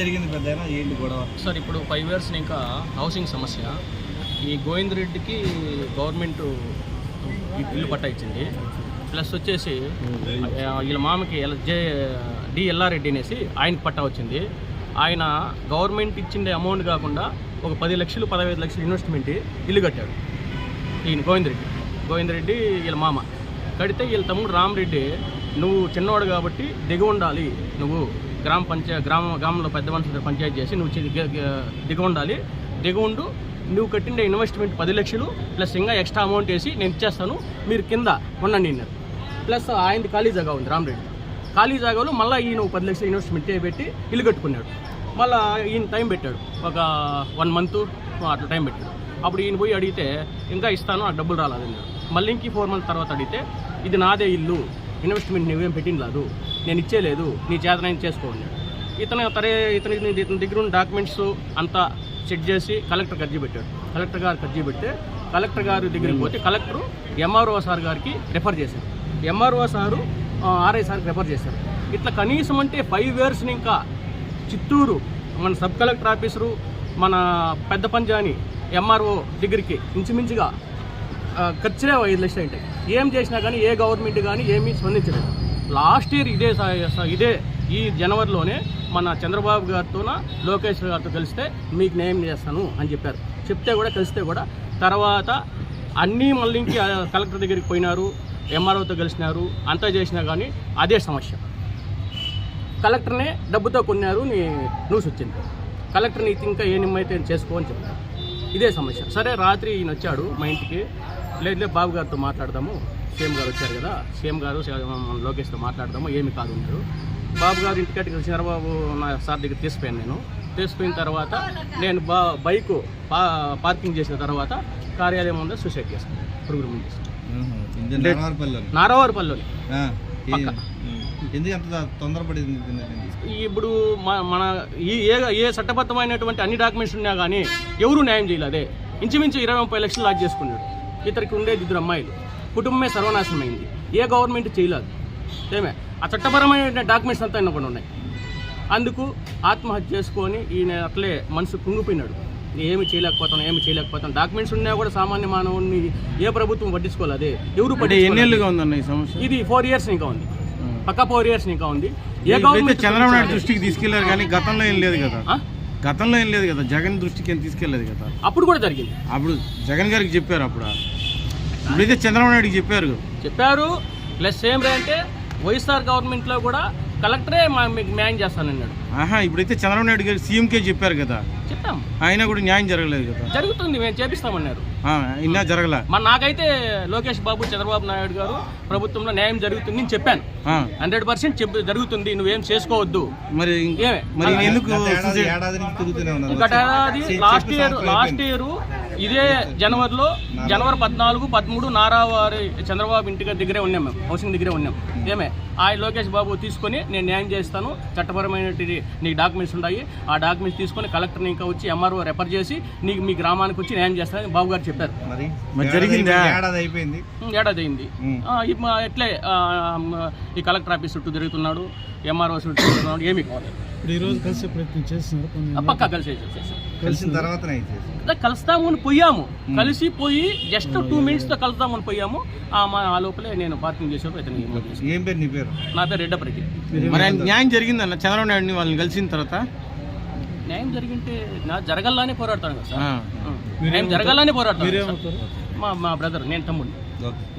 జరిగింది పెద్ద ఏంటి గొడవ? సార్ ఇప్పుడు ఫైవ్ ఇయర్స్ ఇంకా హౌసింగ్ సమస్య. ఈ గోవింద్ రెడ్డికి గవర్నమెంట్ ఇల్లు పట్టా ఇచ్చింది ప్లస్ వచ్చేసి వీళ్ళ మామకి ఎల్ జే డిఎల్ఆర్ రెడ్డి అనేసి ఆయనకి పట్టా వచ్చింది ఆయన గవర్నమెంట్ ఇచ్చిండే అమౌంట్ కాకుండా ఒక పది లక్షలు పదహైదు లక్షలు ఇన్వెస్ట్మెంట్ ఇల్లు కట్టాడు ఈయన గోవింద్ రెడ్డి. గోవింద్ రెడ్డి వీళ్ళ మామ. కడితే వీళ్ళ తమ్ముడు రామరెడ్డి నువ్వు చిన్నవాడు కాబట్టి దిగి ఉండాలి. నువ్వు గ్రామ పంచాయ గ్రామ గ్రామంలో పెద్ద మనుషులతో పంచాయతీ చేసి నువ్వు చి- దిగి ఉండాలి. దిగి ఉండు. నువ్వు కట్టిన ఇన్వెస్ట్మెంట్ పది లక్షలు ప్లస్ ఇంకా ఎక్స్ట్రా అమౌంట్ వేసి నేను ఇచ్చేస్తాను. మీరు కింద ఉండండి అన్నారు ప్లస్ ఆయనది ఖాళీ జాగా ఉంది రామరెడ్డి ఖాళీ జాగాలో మళ్ళీ ఈయన పది లక్షలు ఇన్వెస్ట్మెంట్ పెట్టి ఇల్లు కట్టుకున్నాడు. మళ్ళీ ఈయన టైం పెట్టాడు. ఒక వన్ మంత్ అట్లా టైం పెట్టాడు. అప్పుడు ఈయన పోయి అడిగితే ఇంకా ఇస్తాను ఆ డబ్బులు రాలేదన్నాడు మళ్ళీ ఇంక ఫోర్ మంత్స్ తర్వాత అడిగితే ఇది నాదే ఇల్లు ఇన్వెస్ట్మెంట్ నువ్వేం పెట్టింది లేదు నేను ఇచ్చేలేదు నీ చేతనైనా చేసుకోండి ఇతను తరే ఇతని ఇతని దగ్గర ఉన్న డాక్యుమెంట్స్ అంతా చెక్ చేసి కలెక్టర్ అర్జీ పెట్టాడు. కలెక్టర్ గారికి అర్జీ పెడితే కలెక్టర్ గారి దగ్గరికి పోతే కలెక్టర్ ఎంఆర్ఓ సార్ గారికి రెఫర్ చేశారు. ఎంఆర్ఓ సారు ఆర్ఐ సార్కి రెఫర్ చేశారు. ఇట్లా కనీసం అంటే ఫైవ్ ఇయర్స్ని ఇంకా చిత్తూరు మన సబ్ కలెక్టర్ ఆఫీసరు మన పెద్ద పంజాని ఎంఆర్ఓ దగ్గరికి ఇంచుమించుగా ఖర్చులే ఐదు లక్షలు ఉంటాయి. ఏం చేసినా కానీ ఏ గవర్నమెంట్ కానీ ఏమీ స్పందించలేదు. లాస్ట్ ఇయర్ ఇదే ఇదే ఈ జనవరిలోనే మన చంద్రబాబు గారితో లోకేష్ గారితో కలిస్తే మీకు నేమ్ చేస్తాను అని చెప్పారు. చెప్తే కూడా కలిస్తే కూడా తర్వాత అన్నీ మళ్ళీ ఇంకి కలెక్టర్ దగ్గరికి పోయినారు ఎంఆర్ఓతో కలిసినారు అంతా చేసినా కానీ అదే సమస్య. కలెక్టర్నే డబ్బుతో కొన్నారు నీ న్యూస్ వచ్చింది. కలెక్టర్ని ఇంకా ఏ నిమ్మైతే చేసుకో అని చెప్పారు. ఇదే సమస్య. సరే రాత్రి ఈయన వచ్చాడు మా ఇంటికి. లేదు బాబు గారితో మాట్లాడదాము. సీఎం గారు వచ్చారు కదా. సీఎం గారు లోకేష్తో మాట్లాడదాము. ఏమి కాదు అన్నారు బాబు గారు ఇంటికట్టుకు చంద్రబాబు నా సార్ దగ్గర తీసిపోయాను నేను. తీసిపోయిన తర్వాత నేను బా బైక్ పా పార్కింగ్ చేసిన తర్వాత కార్యాలయం ముందు సూసైడ్ చేసుకున్నాను పురుగురు ముందు నారావారిపల్లిలోని దీన్ని? ఇప్పుడు మన ఈ ఏ ఏ చట్టబద్ధమైనటువంటి అన్ని డాక్యుమెంట్స్ ఉన్నా కానీ ఎవరు న్యాయం చేయలేదే ఇంచుమించు ఇరవై ముప్పై లక్షలు లాజ్ చేసుకున్నాడు. ఇతనికి ఉండేది ఇద్దరు అమ్మాయిలు. కుటుంబమే సర్వనాశనం అయింది ఏ గవర్నమెంట్ చేయలేదు. ఏమే? ఆ చట్టపరమైన డాక్యుమెంట్స్ అంతా ఆయన కూడా ఉన్నాయి. అందుకు ఆత్మహత్య చేసుకొని ఈయన అట్లే మనసు కుంగిపోయినాడు. ఏమి చేయలేకపోతాను ఏమి చేయలేకపోతాను డాక్యుమెంట్స్ ఉన్నా కూడా సామాన్య మానవుని ఏ ప్రభుత్వం పట్టించుకోలేదు అదే ఎవరు. ఎన్నేళ్ళుగా ఉందన్న ఈ సమస్య? ఇది ఫోర్ ఇయర్స్ ఇంకా ఉంది. పక్క ఫోర్ ఇయర్స్ ఇంకా ఉంది. ఏ గవర్నమెంట్ చంద్రబాబు నాయుడు దృష్టికి తీసుకెళ్ళారు కానీ గతంలో ఏం లేదు కదా? గతంలో ఏం లేదు కదా జగన్ దృష్టికి ఏం తీసుకెళ్ళేదు కదా. అప్పుడు కూడా జరిగింది. అప్పుడు జగన్ గారికి చెప్పారు అప్పుడు. ఇప్పుడైతే చంద్రబాబు నాయుడుకి చెప్పారు. చెప్పారు. ప్లస్ ఏం రే అంటే వైఎస్ఆర్ గవర్నమెంట్లో కూడా కలెక్టరే మా మీకు న్యాయం చేస్తానన్నాడు ఆహా ఇప్పుడైతే చంద్రబాబు నాయుడు గారు సీఎంకే చెప్పారు కదా. చెప్పాం. అయినా కూడా న్యాయం జరగలేదు కదా. జరుగుతుంది మేము చేపిస్తామన్నారు. ఆ, ఇన్నా జరగల? మరి నాకైతే లోకేష్ బాబు చంద్రబాబు నాయుడు గారు ప్రభుత్వంలో న్యాయం జరుగుతుంది నేను చెప్పాను. ఆ, హండ్రెడ్ పర్సెంట్ చెప్పు జరుగుతుంది నువ్వేం చేసుకోవద్దు. మరి మరి ఎందుకు గత ఏడాది లాస్ట్ ఇయర్ లాస్ట్. ఇయర్ ఇదే జనవరిలో జనవరి పద్నాలుగు పదమూడు నారావారి చంద్రబాబు ఇంటి దగ్గరే ఉన్నాం మేము హౌసింగ్ దగ్గరే ఉన్నాం. ఏమే? ఆ లోకేష్ బాబు తీసుకొని నేను న్యాయం చేస్తాను చట్టపరమైన నీకు డాక్యుమెంట్స్ ఉన్నాయి ఆ డాక్యుమెంట్స్ తీసుకొని కలెక్టర్ని ఇంకా వచ్చి ఎంఆర్ఓ రెఫర్ చేసి నీకు మీ గ్రామానికి వచ్చి న్యాయం చేస్తానని బాబు గారు చెప్పారు. మరి? మరి ఏడాది? అయిపోయింది, అయింది. ఎట్లే ఈ కలెక్టర్ ఆఫీస్ చుట్టూ తిరుగుతున్నాడు ఎంఆర్ఓ చుట్టూ తిరుగుతున్నాడు ఏమీ కావాలి? ఇప్పుడు ఈ రోజు కలిసే ప్రయత్నం చేస్తున్నారు. పక్కా కలిసి. కలిసిన తర్వాతనే ఇచ్చేసి అదే కలుస్తాము అని పోయాము. కలిసి పోయి జస్ట్ టూ మినిట్స్తో కలుస్తాము అని పోయాము. ఆ మా ఆ లోపలే నేను పార్కింగ్ చేసేప్పుడు ఇతను. ఏం పేరు నీ పేరు? నా పేరు రెడ్డపరికి మరి ఆయన న్యాయం జరిగిందన్న చంద్రబాబు నాయుడిని వాళ్ళని కలిసిన తర్వాత? న్యాయం జరిగింటే నా జరగాలని పోరాడతాను కదా సార్. న్యాయం జరగాలని పోరాడతాను మా మా బ్రదర్ నేను తమ్ముడిని.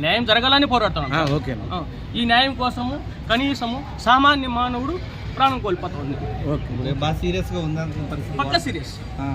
న్యాయం జరగాలని పోరాడతాను ఈ న్యాయం కోసము కనీసము సామాన్య మానవుడు ప్రాణం కోల్పోతుంది ఓకే. ఇప్పుడు బాగా సీరియస్గా ఉందనుకున్న పరిస్థితి పక్క సీరియస్. ఆ.